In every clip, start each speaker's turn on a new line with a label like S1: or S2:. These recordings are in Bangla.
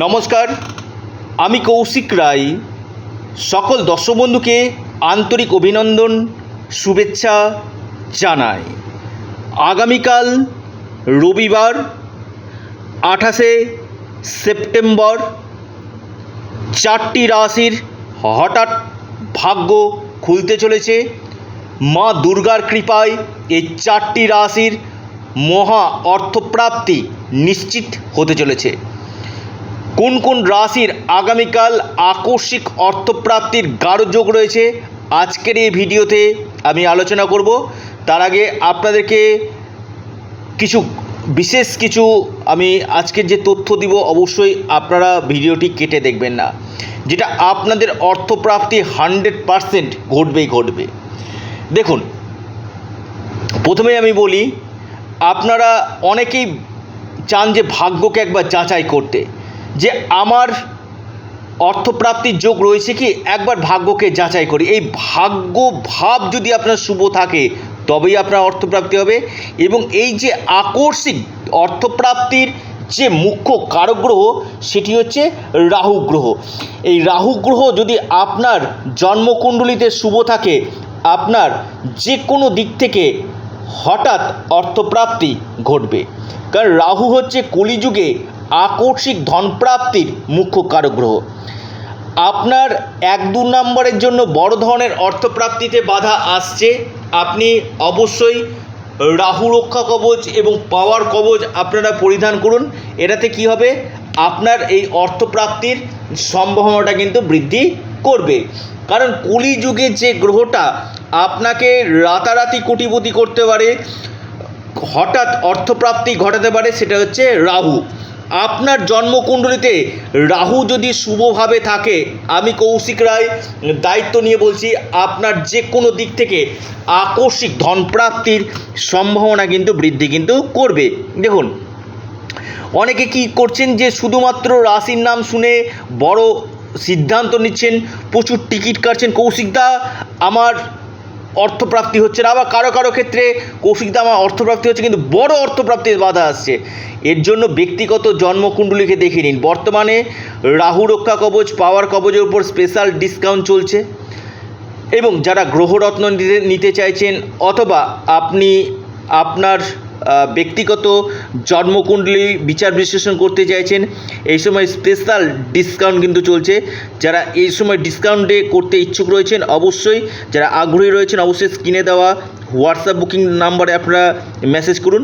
S1: নমস্কার, আমি কৌশিক রায়। সকল দর্শক বন্ধুকে আন্তরিক অভিনন্দন, শুভেচ্ছা জানাই। আগামীকাল রবিবার, আঠাশে সেপ্টেম্বর, চারটি রাশির হঠাৎ ভাগ্য খুলতে চলেছে। মা দুর্গার কৃপায় এই চারটি রাশির মহা অর্থপ্রাপ্তি নিশ্চিত হতে চলেছে। কোন কোন রাশির আগামীকাল আকস্মিক অর্থপ্রাপ্তির গাঢ় যোগ রয়েছে? আজকের এই ভিডিওতে আমি আলোচনা করব। তার আগে আপনাদেরকে কিছু, বিশেষ কিছু আমি আজকের যে তথ্য দিব, অবশ্যই আপনারা ভিডিওটি কেটে দেখবেন না। যেটা আপনাদের অর্থপ্রাপ্তি হান্ড্রেড পারসেন্ট ঘটবেই ঘটবে। দেখুন প্রথমে আমি বলি, আপনারা অনেকেই চান যে ভাগ্যকে একবার যাচাই করতে। যে আমার অর্থপ্রাপ্তির যোগ রয়েছে কি? একবার ভাগ্যকে যাচাই করি। এই ভাগ্য ভাব যদি আপনার শুভ থাকে, তবেই আপনার অর্থপ্রাপ্তি হবে এবং এই যে আকস্মিক অর্থপ্রাপ্তির যে মুখ্য কারক গ্রহ সেটি হচ্ছে রাহু গ্রহ। এই রাহু গ্রহ যদি আপনার জন্মকুণ্ডলিতে শুভ থাকে, আপনার যে কোনো দিক থেকে হঠাৎ অর্থপ্রাপ্তি ঘটবে। কারণ রাহু হচ্ছে কলিযুগে আকস্মিক ধনপ্রাপ্তির মুখ্য কারক গ্রহ আপনার এক দু নম্বরের জন্য বড় ধরনের অর্থপ্রাপ্তিতে বাধা আসছে। আপনি অবশ্যই রাহু রক্ষা কবচ এবং পাওয়ার কবচ আপনারা পরিধান করুন। এটাতে কি হবে? আপনার এই অর্থপ্রাপ্তির সম্ভাবনাটা কিন্তু বৃদ্ধি করবে। কারণ কলিযুগে যে গ্রহটা, আপনাকে রাতারাতি কোটিপতি করতে পারে। হঠাৎ অর্থপ্রাপ্তি ঘটাতে পারে, সেটা হচ্ছে রাহু। আপনার জন্মকুণ্ডলিতে রাহু যদি শুভভাবে থাকে, আমি কৌশিক রায় দায়িত্ব নিয়ে বলছি, আপনার যে কোনো দিক থেকে আকস্মিক ধনপ্রাপ্তির সম্ভাবনা কিন্তু বৃদ্ধি কিন্তু করবে। দেখুন, অনেকে কি করছেন যে শুধুমাত্র রাশির নাম শুনে বড় সিদ্ধান্ত নিচ্ছেন, প্রচুর টিকিট কাটছেন। কৌশিকদা আমার অর্থপ্রাপ্তি হচ্ছে না। আবার কারও কারও ক্ষেত্রে কৌশিকদামা অর্থপ্রাপ্তি হচ্ছে, কিন্তু বড় অর্থপ্রাপ্তির বাধা আসছে। এর জন্য ব্যক্তিগত জন্মকুণ্ডলীকে দেখে নিন। বর্তমানে রাহু রক্ষা কবচ, পাওয়ার কবচের উপর স্পেশাল ডিসকাউন্ট চলছে। এবং যারা গ্রহরত্ন নিতে নিতে চাইছেন, অথবা আপনি আপনার ব্যক্তিগত জন্মকুণ্ডলী বিচার বিশ্লেষণ করতে চাইছেন। এই সময় স্পেশাল ডিসকাউন্ট কিন্তু চলছে। যারা এই সময় ডিসকাউন্টে করতে ইচ্ছুক রয়েছেন, অবশ্যই যারা আগ্রহী রয়েছেন, অবশ্যই স্ক্রিনে দেওয়া হোয়াটসঅ্যাপ বুকিং নাম্বারে আপনারা মেসেজ করুন।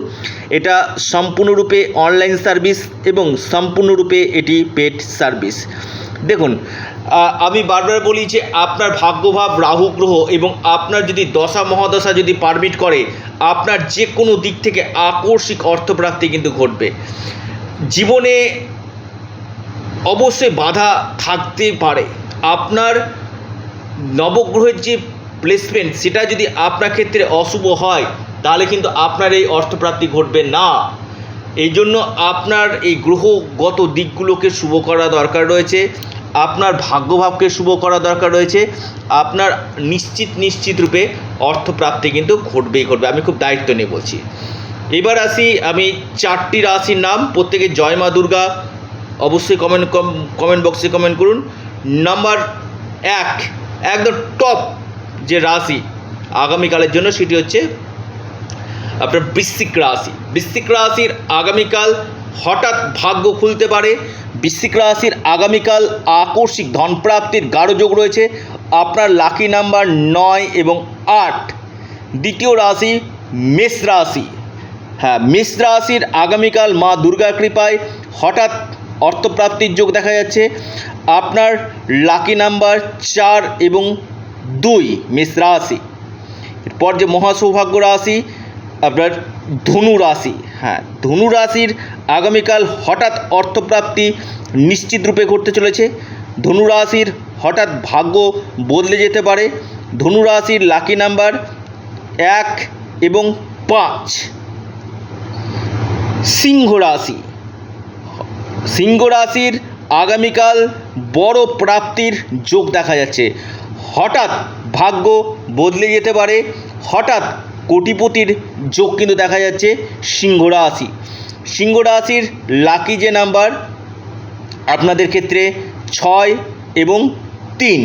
S1: এটা সম্পূর্ণরূপে অনলাইন সার্ভিস এবং সম্পূর্ণরূপে এটি পেড সার্ভিস দেখুন আমি বারবার বলি যে আপনার ভাগ্যভাব রাহু গ্রহ এবং আপনার যদি দশা মহাদশা যদি পারমিট করে, আপনার যে কোনো দিক থেকে আকস্মিক অর্থপ্রাপ্তি কিন্তু ঘটবে। জীবনে অবশ্যই বাধা থাকতে পারে। আপনার নবগ্রহের যে প্লেসমেন্ট সেটা যদি আপনার ক্ষেত্রে অশুভ হয়, তাহলে কিন্তু আপনার এই অর্থপ্রাপ্তি ঘটবে না। এই জন্য আপনার এই গ্রহগত দিকগুলোকে শুভ করা দরকার রয়েছে। আপনার ভাগ্যভাবকে শুভ করা দরকার রয়েছে। আপনার নিশ্চিত নিশ্চিত রূপে অর্থপ্রাপ্তি কিন্তু ঘটবেই ঘটবে। আমি খুব দায়িত্ব নিয়ে বলছি। এবার আসি আমি চারটি রাশির নাম। প্রত্যেকে জয় মা দুর্গা। অবশ্যই কমেন্ট কমেন্ট বক্সে কমেন্ট করুন। নাম্বার এক, একদম টপ যে রাশি আগামীকালের জন্য সেটি হচ্ছে আপনার বৃশ্চিক রাশি। বৃশ্চিক রাশির আগামীকাল হঠাৎ ভাগ্য খুলতে পারে। বৃশ্চিক রাশির আগামীকাল আকস্মিক ধনপ্রাপ্তির গাঢ় যোগ রয়েছে। আপনার লাকি নাম্বার নয় এবং আট। দ্বিতীয় রাশি মেষ রাশি। হ্যাঁ মেষ রাশির আগামীকাল মা দুর্গা কৃপায় হঠাৎ অর্থপ্রাপ্তির যোগ দেখা যাচ্ছে। আপনার লাকি নাম্বার চার এবং দুই মেষ রাশি। এরপর যে মহাসৌভাগ্য রাশি, আপনার ধনু রাশি। হ্যাঁ ধনু রাশির আগামীকাল হঠাৎ অর্থপ্রাপ্তি নিশ্চিত রূপে ঘটতে চলেছে। ধনু রাশির হঠাৎ ভাগ্য বদলে যেতে পারে। ধনু রাশির লাকি নাম্বার এক এবং পাঁচ। সিংহ রাশি। সিংহ রাশির আগামীকাল বড় প্রাপ্তির যোগ দেখা যাচ্ছে। হঠাৎ ভাগ্য বদলে যেতে পারে। হঠাৎ কোটিপতির যোগ কিন্তু দেখা যাচ্ছে সিংহ রাশি। সিংহ রাশির লাকি যে নাম্বার আপনাদের ক্ষেত্রে ছয় এবং তিন।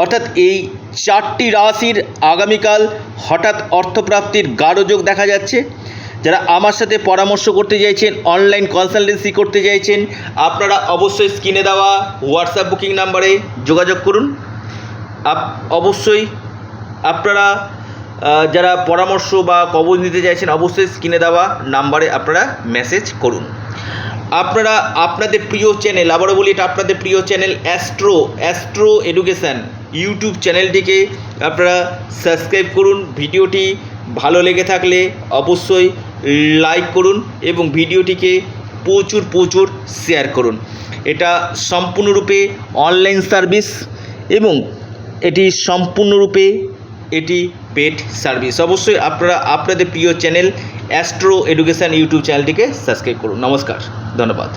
S1: অর্থাৎ এই চারটি রাশির আগামীকাল হঠাৎ অর্থপ্রাপ্তির গাঢ় যোগ দেখা যাচ্ছে। যারা আমার সাথে পরামর্শ করতে চাইছেন অনলাইন কনসালটেন্সি করতে চাইছেন, আপনারা অবশ্যই স্ক্রিনে দেওয়া হোয়াটসঅ্যাপ বুকিং নাম্বারে যোগাযোগ করুন। অবশ্যই আপনারা যারা পরামর্শ বা কবজ নিতে চাইছেন, অবশ্যই স্ক্রিনে দেওয়া নাম্বারে আপনারা মেসেজ করুন। আপনারা, আপনাদের প্রিয় চ্যানেল আবারও বলি, এটা আপনাদের প্রিয় channel astro astro education YouTube চ্যানেলটিকে আপনারা সাবস্ক্রাইব করুন। ভিডিওটি ভালো লেগে থাকলে অবশ্যই লাইক করুন এবং ভিডিওটিকে প্রচুর প্রচুর শেয়ার করুন। এটা সম্পূর্ণরূপে অনলাইন সার্ভিস এবং এটি সম্পূর্ণরূপে এটি পেড সার্ভিস। অবশ্যই আপনারা আপনাদের প্রিয় চ্যানেল অ্যাস্ট্রো এডুকেশান ইউটিউব চ্যানেলটিকে সাবস্ক্রাইব করুন। নমস্কার, ধন্যবাদ।